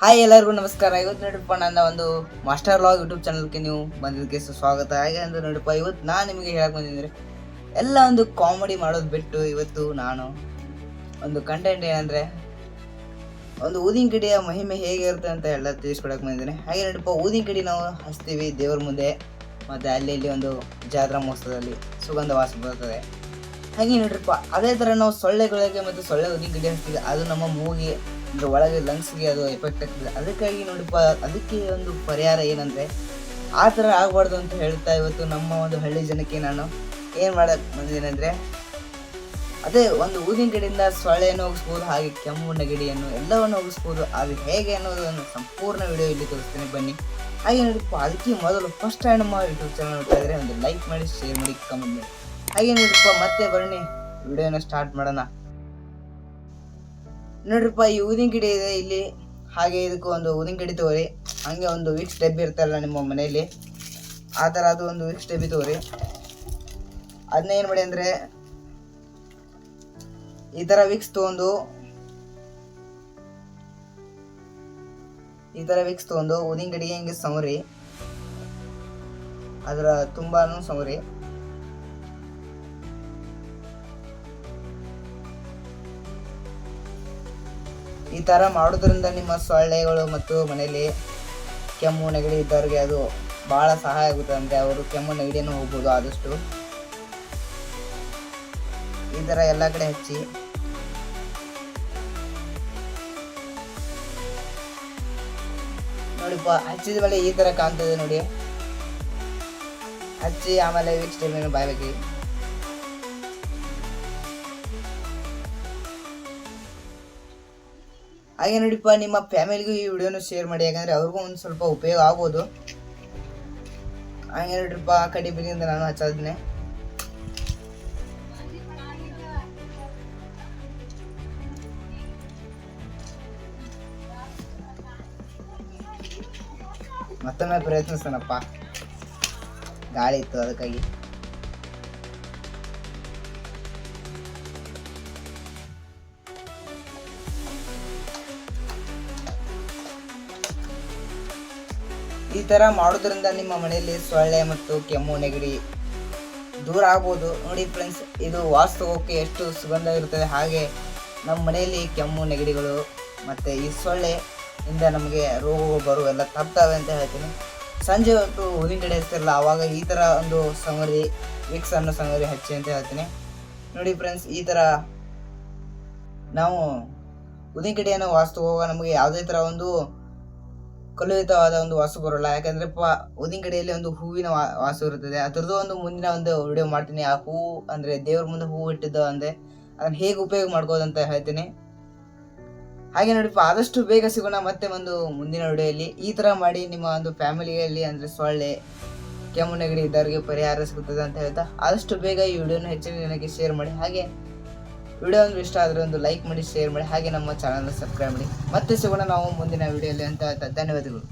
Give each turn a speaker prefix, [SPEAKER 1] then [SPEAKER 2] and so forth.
[SPEAKER 1] Hi ಎಲ್ಲರಿಗೂ ನಮಸ್ಕಾರ. ಇವತ್ತು ನೋಡಿಪ್ಪ ನನ್ನ ಒಂದು ಮಾಸ್ಟರ್ ಲಾಗ್ ಯೂಟ್ಯೂಬ್ ಚಾನಲ್ಗೆ ನೀವು ಬಂದಿದ್ದಕ್ಕೆ ಸ್ವಾಗತ ಹಾಗೆ ಅಂದ್ರೆ ನೋಡಪ್ಪ ಇವತ್ತು ನಾನು ನಿಮಗೆ ಹೇಳಕ್ ಬಂದಿದ್ರೆ ಎಲ್ಲ ಒಂದು ಕಾಮಿಡಿ ಮಾಡೋದು ಬಿಟ್ಟು ಇವತ್ತು ನಾನು ಒಂದು ಕಂಟೆಂಟ್ ಏನಂದ್ರೆ, ಒಂದು ಊದಿನ ಕಡಿಯ ಮಹಿಮೆ ಹೇಗೆ ಇರುತ್ತೆ ಅಂತ ಎಲ್ಲ ತಿಳಿಸ್ಕೊಡಕ್ ಬಂದಿದ್ದೀನಿ. ಹಾಗೆ ನೋಡಿಪ್ಪ ಊದಿನ ಕಡಿ ನಾವು ಹಚ್ತೀವಿ ದೇವ್ರ ಮುಂದೆ, ಮತ್ತು ಅಲ್ಲಿ ಇಲ್ಲಿ ಒಂದು ಜಾತ್ರಾ ಮಹೋತ್ಸವದಲ್ಲಿ ಸುಗಂಧ ವಾಸ ಬರ್ತದೆ. ಹಾಗೆ ನೋಡ್ರಪ್ಪ, ಅದೇ ಥರ ನಾವು ಸೊಳ್ಳೆಗಳಿಗೆ ಮತ್ತು ಸೊಳ್ಳೆ ಊದಿನ ಕಡಿ ಹಚ್ತೀವಿ. ಅದು ನಮ್ಮ ಮೂಗಿಗೆ ಅಂದ್ರೆ ಒಳಗೆ ಲಂಗ್ಸ್ಗೆ ಅದು ಎಫೆಕ್ಟ್ ಆಗ್ತದೆ. ಅದಕ್ಕಾಗಿ ನೋಡಿಪ್ಪ, ಅದಕ್ಕೆ ಒಂದು ಪರಿಹಾರ ಏನಂದರೆ, ಆ ಥರ ಆಗಬಾರ್ದು ಅಂತ ಹೇಳ್ತಾ ಇವತ್ತು ನಮ್ಮ ಒಂದು ಹಳ್ಳಿ ಜನಕ್ಕೆ ನಾನು ಏನು ಮಾಡೋಕ್ಕೆ ಬಂದಿದ್ದೇನೆಂದರೆ, ಅದೇ ಒಂದು ಊದಿನ ಗಿಡದಿಂದ ಸೊಳ್ಳೆಯನ್ನು ಹೋಗಿಸ್ಬೋದು, ಹಾಗೆ ಕೆಮ್ಮು ನೆಗಡಿಯನ್ನು ಎಲ್ಲವನ್ನು ಹೋಗಿಸ್ಬೋದು. ಅದು ಹೇಗೆ ಅನ್ನೋದನ್ನು ಸಂಪೂರ್ಣ ವಿಡಿಯೋ ಇಲ್ಲಿ ತೋರಿಸ್ತೀನಿ. ಬನ್ನಿ. ಹಾಗೆ ನೋಡಿಪ್ಪ, ಅದಕ್ಕೆ ಮೊದಲು ಫಸ್ಟ್ ಟೈಮ್ ನಮ್ಮ ಯೂಟ್ಯೂಬ್ ಚಾನಲ್ ನೋಡ್ತಾ ಇದ್ರೆ ಒಂದು ಲೈಕ್ ಮಾಡಿ ಶೇರ್ ಮಾಡಿ ಕಮೆಂಟ್ ಮಾಡಿ. ಹಾಗೆ ನೋಡಿಪ್ಪ, ಮತ್ತೆ ಬನ್ನಿ. ವಿಡಿಯೋನ ಸ್ಟಾರ್ಟ್ ಮಾಡೋಣ. ನೋಡ್ರಿಪ್ಪ ಈ ಊದಿನ ಗಿಡ ಇದೆ ಇಲ್ಲಿ. ಹಾಗೆ ಇದಕ್ಕೂ ಒಂದು ಊದಿನ ಗಿಡ ತಗೋರಿ ಹಂಗೆ ಒಂದು ವಿಕ್ಸ್ ಡಬ್ಬಿ ಇರ್ತಲ್ಲ ನಿಮ್ಮ ಮನೆಯಲ್ಲಿ. ಆ ಥರ ಅದು ಒಂದು ವಿಕ್ಸ್ ಡಬ್ಬಿ ತಗೋರಿ ಅದನ್ನ ಏನು ಮಾಡಿ ಅಂದರೆ ಈ ಥರ ವಿಕ್ಸ್ ತೊಗೊಂಡು ಈ ಥರ ವಿಕ್ಸ್ ತೊಗೊಂಡು ಊದಿನ ಗಿಡಿಗೆ ಹಿಂಗೆ ಸಮರಿ ಅದರ ತುಂಬಾನು ಸಮರಿ ಈ ಥರ ಮಾಡೋದ್ರಿಂದ ನಿಮ್ಮ ಸೊಳ್ಳೆಗಳು ಮತ್ತು ಮನೆಯಲ್ಲಿ ಕೆಮ್ಮು, ನೆಗಡಿ ಇದ್ದವ್ರಿಗೆ ಅದು ಭಾಳ ಸಹಾಯ ಆಗುತ್ತೆ ಅಂದರೆ ಅವರು ಕೆಮ್ಮು, ನೆಗಡಿಯನ್ನು ಹೋಗ್ಬೋದು ಆದಷ್ಟು. ಈ ಥರ ಎಲ್ಲ ಕಡೆ ಹಚ್ಚಿ. ನೋಡಿಪ್ಪ, ಹಚ್ಚಿದ ಮೇಲೆ ಈ ಥರ ಕಾಣ್ತದೆ ನೋಡಿ. ಹಚ್ಚಿ ಆಮೇಲೆ ಟೈಮಿನ ಬಾಯ್ಬೇಕು ಹಾಗೆ ನೋಡಿಪ್ಪ, ನಿಮ್ಮ ಫ್ಯಾಮಿಲಿಗೂ ಈ ವಿಡಿಯೋನ ಶೇರ್ ಮಾಡಿ, ಯಾಕಂದ್ರೆ ಅವ್ರಿಗೂ ಒಂದು ಸ್ವಲ್ಪ ಉಪಯೋಗ ಆಗ್ಬೋದು. ಹಾಗೆ ನೋಡ್ರಿಪ್ಪ, ಆ ಕಡೆ ನಾನು ಹಚ್ಚೋದನ್ನೇ ಮತ್ತೊಮ್ಮೆ ಪ್ರಯತ್ನಿಸ್ತಾನಪ್ಪ ಗಾಳಿ ಇತ್ತು ಅದಕ್ಕಾಗಿ. ಈ ಥರ ಮಾಡೋದ್ರಿಂದ ನಿಮ್ಮ ಮನೆಯಲ್ಲಿ ಸೊಳ್ಳೆ ಮತ್ತು ಕೆಮ್ಮು, ನೆಗಡಿ ದೂರ ಆಗ್ಬೋದು. ನೋಡಿ ಫ್ರೆಂಡ್ಸ್ ಇದು ವಾಸ್ತವಕ್ಕೆ ಎಷ್ಟು ಸುಗಂಧ ಇರುತ್ತದೆ. ಹಾಗೆ ನಮ್ಮ ಮನೆಯಲ್ಲಿ ಕೆಮ್ಮು, ನೆಗಡಿಗಳು ಮತ್ತು ಈ ಸೊಳ್ಳೆ ಇಂದ ನಮಗೆ ರೋಗಗಳು ಬರುವೆಲ್ಲ ತಪ್ತವೆ ಅಂತ ಹೇಳ್ತೀನಿ. ಸಂಜೆ ಹೊತ್ತು ಹೂವಿನ ಗಿಡ ಹಚ್ತಿರಲ್ಲ ಆವಾಗ ಈ ಥರ ಒಂದು ಸಂಗರಿ ವಿಕ್ಸ್ ಅನ್ನೋ ಸಂಗರಿ ಹಚ್ಚಿ ಅಂತ ಹೇಳ್ತೀನಿ. ನೋಡಿ ಫ್ರೆಂಡ್ಸ್ ಈ ಥರ ನಾವು ಉದಿನ ಗಿಡಿಯನ್ನು ವಾಸ್ತು ಹೋಗುವಾಗ ನಮಗೆ ಯಾವುದೇ ಥರ ಒಂದು ಕಲುಷಿತವಾದ ಒಂದು ವಾಸು ಬರೋಲ್ಲ ಯಾಕಂದ್ರೆ ಪ ಕಡೆಯಲ್ಲಿ ಒಂದು ಹೂವಿನ ವಾ- ವಾಸು ಇರುತ್ತದೆ. ಅದರದ್ದು ಒಂದು ಮುಂದಿನ ಒಂದು ವಿಡಿಯೋ ಮಾಡ್ತೀನಿ. ಆ ಹೂ ಅಂದ್ರೆ ದೇವ್ರ ಮುಂದೆ ಹೂ ಇಟ್ಟಿದ್ದು ಅಂದ್ರೆ ಅದನ್ನ ಹೇಗೆ ಉಪಯೋಗ ಮಾಡ್ಕೋದಂತ ಹೇಳ್ತೀನಿ. ಹಾಗೆ ನೋಡಿಪ್ಪ ಆದಷ್ಟು ಬೇಗ ಸಿಗೋಣ ಮತ್ತೆ ಒಂದು ಮುಂದಿನ ವಿಡಿಯೋಲ್ಲಿ ಈ ತರ ಮಾಡಿ ನಿಮ್ಮ ಒಂದು ಫ್ಯಾಮಿಲಿಯಲ್ಲಿ ಅಂದ್ರೆ ಸೊಳ್ಳೆ ಕೆಮ್ಮು ನೆಗಡಿ ಇದ್ದವ್ರಿಗೆ ಪರಿಹಾರ ಸಿಗುತ್ತದೆ ಅಂತ ಹೇಳ್ತಾ, ಆದಷ್ಟು ಬೇಗ ಈ ವಿಡಿಯೋನ ಹೆಚ್ಚಿನ ಜನಕ್ಕೆ ಶೇರ್ ಮಾಡಿ. ಹಾಗೆ ವಿಡಿಯೋ ಒಂದು ಇಷ್ಟ ಆದರೆ ಒಂದು ಲೈಕ್ ಮಾಡಿ ಶೇರ್ ಮಾಡಿ, ಹಾಗೆ ನಮ್ಮ ಚಾನಲ್ನ ಸಬ್ಸ್ಕ್ರೈಬ್ ಮಾಡಿ. ಮತ್ತೆ ಸಿಗೋಣ ನಾವು ಮುಂದಿನ ವಿಡಿಯೋಲಿ ಅಂತ ಧನ್ಯವಾದಗಳು.